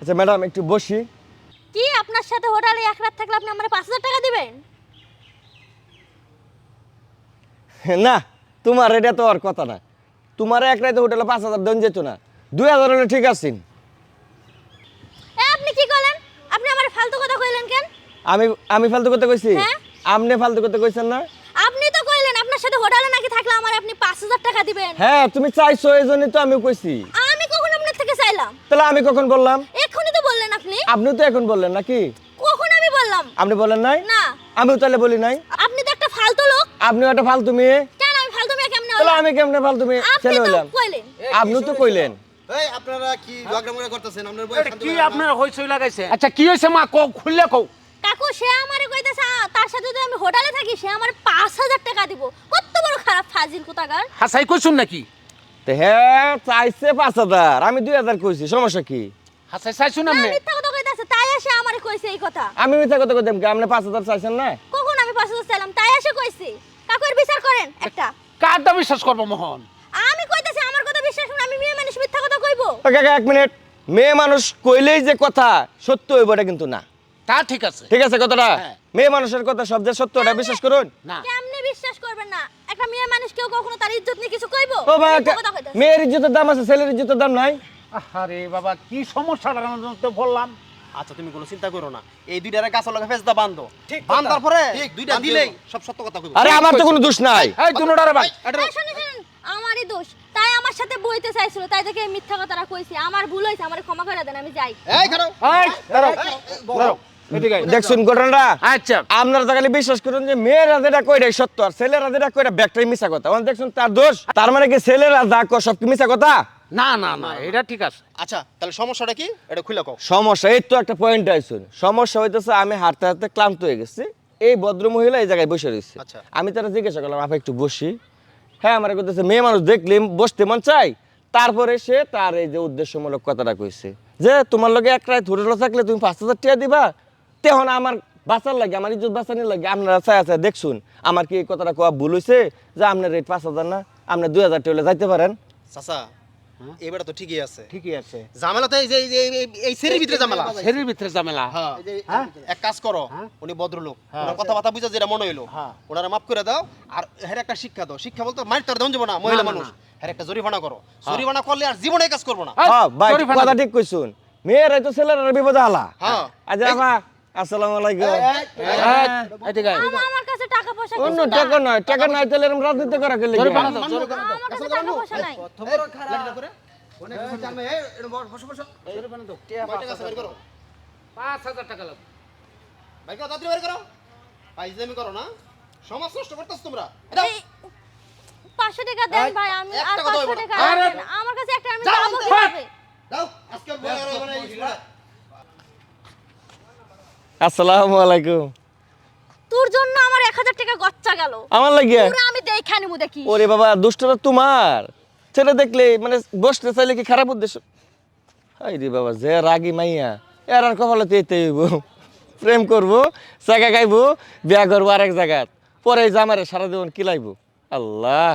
আচ্ছা ম্যাডাম একটু বসি। কি আপনার সাথে হোটেলে এক রাত থাকলে আপনি আমার পাঁচ হাজার টাকা দিবেন? না তোমার এটা তো আর কথা না। তোমার এক রাতে হোটেলে পাঁচ হাজার দেন যেত না। দুই হাজার হলে ঠিক আছেন আপনি কি করলেন? আপনি আমার ফালতু কথা কইলেন কেন? আমি আমি ফালতু করতে কইছি? হ্যাঁ? আপনি ফালতু করতে কইছেন না? আপনি তো কইলেন আপনার সাথে হোটেলে নাকি থাকলে আমার আপনি পাঁচ হাজার টাকা দিবেন। হ্যাঁ তুমি চাইছো এই জন্যই তো আমি কইছি। চাইলাম তাহলে আমি কখন বললাম? এক্ষুনি তো বললেন আপনি। আপনি তো এখন বললেন নাকি? কখন আমি বললাম? আপনি বলেন নাই? না। আমিও তাহলে বলি নাই। আপনি তো একটা ফালতু লোক। আপনিও একটা ফালতু মেয়ে। কেন আমি ফালতু মেয়ে কেমনে তাহলে আমি কেমনে ফালতু মেয়ে? আপনি ছেলে কইলেন। আপনি তো কইলেন। এই আপনারা কি ঝগড়া মগড়া করতেছেন? আপনার এটা কি আপনার হইচই লাগাইছে? আচ্ছা কি হইছে মা? কও খুললে কও। কাকু সে আমারে কইতেছে তার সাথে যদি আমি হোটেলে থাকি সে আমার পাঁচ হাজার টাকা দিব। কত বড় খারাপ ফাজিল কোথাকার। হাসাই কইছুন নাকি? তো হ্যাঁ চাইছে পাঁচ হাজার। আমি দুই হাজার কইছি সমস্যা কি? হাসাই চাইছুন না, আপনি? মিথ্যা কথা কইতাছে তাই এসে আমারে কইছে এই কথা। আমি মিথ্যা কথা কইতাম কি? আপনি পাঁচ হাজার চাইছেন না? কখন আমি পাঁচ হাজার চাইলাম? তাই এসে কইছি। কাকু বিচার করেন একটা। কারটা বিশ্বাস করব মোহন? আমি কইতাছি আমার কথা বিশ্বাস করুন আমি মেয়ে মানুষ মিথ্যা কথা কইবো। কাকা এক মিনিট। মেয়ে মানুষ কইলেই যে কথা সত্য হইব এটা কিন্তু না। তা ঠিক আছে। ঠিক আছে কথাটা? হ্যাঁ। মেয়ে মানুষের কথা সব যে সত্য ওটা বিশ্বাস করুন। না। কেমনে বিশ্বাস করবেন না। একটা মেয়ে মানুষ কেউ কখনো তার ইজ্জত নিয়ে কিছু কইবো? ও ভাই মেয়ের ইজ্জতের দাম আছে ছেলের ইজ্জতের দাম নাই। আরে বাবা কি সমস্যাটা তো বললাম। আচ্ছা তুমি কোনো চিন্তা করো না। এই দুইটারে গাছের লগে ফেসদা বান্ধো ঠিক কথা। বান্ধার পরে ঠিক, দুইটা দিলেই। সব সত্য কথা কইব। আরে আমার তো কোনো দোষ নাই। এই দুনোটারে ভাই এই শুনুন, শুনুন, আমারই দোষ। তাই আমার সাথে বইতে চাইছিল তাই দেখে এই মিথ্যা কথাটা কইছি। আমার ভুল হয়েছে আমার ক্ষমা করে দেন আমি যাই। এই খারাপ এই দাঁড়াও। দাঁড়াও। দেখছুন ঘটনাটা? আচ্ছা। আপনারা তো বিশ্বাস করুন যে মেয়েরা যেটা কইরাই সত্য আর ছেলেরা যেটা কইরা ব্যাগটাই মিছা কথা। মানে তার দোষ তার মানে কি ছেলেরা যা কয় সব কি মিছা কথা? না না না এটা ঠিক আছে। আচ্ছা তাহলে সমস্যাটা কি? এটা খুলে কও। সমস্যা এই তো একটা পয়েন্ট আইসুন সমস্যা হইতেছে আমি হাঁটতে হাঁটতে ক্লান্ত হয়ে গেছি। এই ভদ্র মহিলা এই জায়গায় বসে রয়েছে। আচ্ছা। আমি তারা জিজ্ঞাসা করলাম আপা একটু বসি। হ্যাঁ আমার করতেছে মেয়ে মানুষ দেখলে বসতে মন চাই তারপরে সে তার এই যে উদ্দেশ্যমূলক কথাটা কইছে যে তোমার লগে এক রাত হোটেলে থাকলে তুমি পাঁচ হাজার টাকা দিবা তেহন আমার বাঁচার লাগে আমার ইজ্জত বাঁচানোর লাগে। আপনারা চাই আছে দেখছুন। আমার কি এই কথাটা কোয়া ভুল হয়েছে যে আপনার রেট পাঁচ হাজার না আপনার দুই হাজার টাকা যাইতে পারেন। চাচা এবারে তো ঠিকই আছে। ঠিকই আছে। ঝামেলা তো এই যে এই সেরির ভিতরে ঝামেলা। শরীর ভিতরে ঝামেলা। হ্যাঁ। এক কাজ করো উনি ভদ্রলোক। ওনার কথাবার্তা বুঝা যেটা মনে হইল। হ্যাঁ। ওনারা মাফ করে দাও আর হের একটা শিক্ষা দাও। শিক্ষা বলতে মাইর তোর দেন যাব না মহিলা মানুষ। হের একটা জরিমানা করো। জরিমানা করলে আর জীবনে কাজ করব না। হ্যাঁ ভাই কথা ঠিক কইছুন। মেয়েরাই তো ছেলেরা বিপদে হালা। হ্যাঁ। আচ্ছা আপা আসসালামু আলাইকুম এই, এদিকে আয়। আমার কাছে টাকা পয়সা অন্য। টাকা নয় টাকা নাই তাহলে এরকম রাজনীতি করা গেলে জরিমানা আমার কাছে টাকা পয়সা নাই পাঁচ হাজার টাকা লাগবে ভাই করো তাড়াতাড়ি বের করো পাইজামি করো না সমাজ নষ্ট করতেছ তোমরা এই পাঁচশো টাকা দেন ভাই আমি আর টাকা পাঁচশো দেবো না। টাকা আমার কাছে একটা আমি যাও, যাব যাও। কীভাবে দাও আজকে বই আর হবে না এই ছোড়া। আসসালামু আলাইকুম। তোর জন্য আমার এক হাজার টাকা গচ্চা গেল। আমার লাগিয়া পুরো আমি দেখে নিবো দেখি। ওরে বাবা দুষ্টটা তোমার। ছেলে দেখলে মানে বসতে চাইলে কি খারাপ উদ্দেশ্য? হাই রে বাবা যে রাগি মাইয়া এর আর কপালে তেতে হইব। প্রেম করব জায়গা খাইবো বিয়া করব আরেক জায়গাত। পরে জামারে সারা জীবন কিলাইবো আল্লাহ।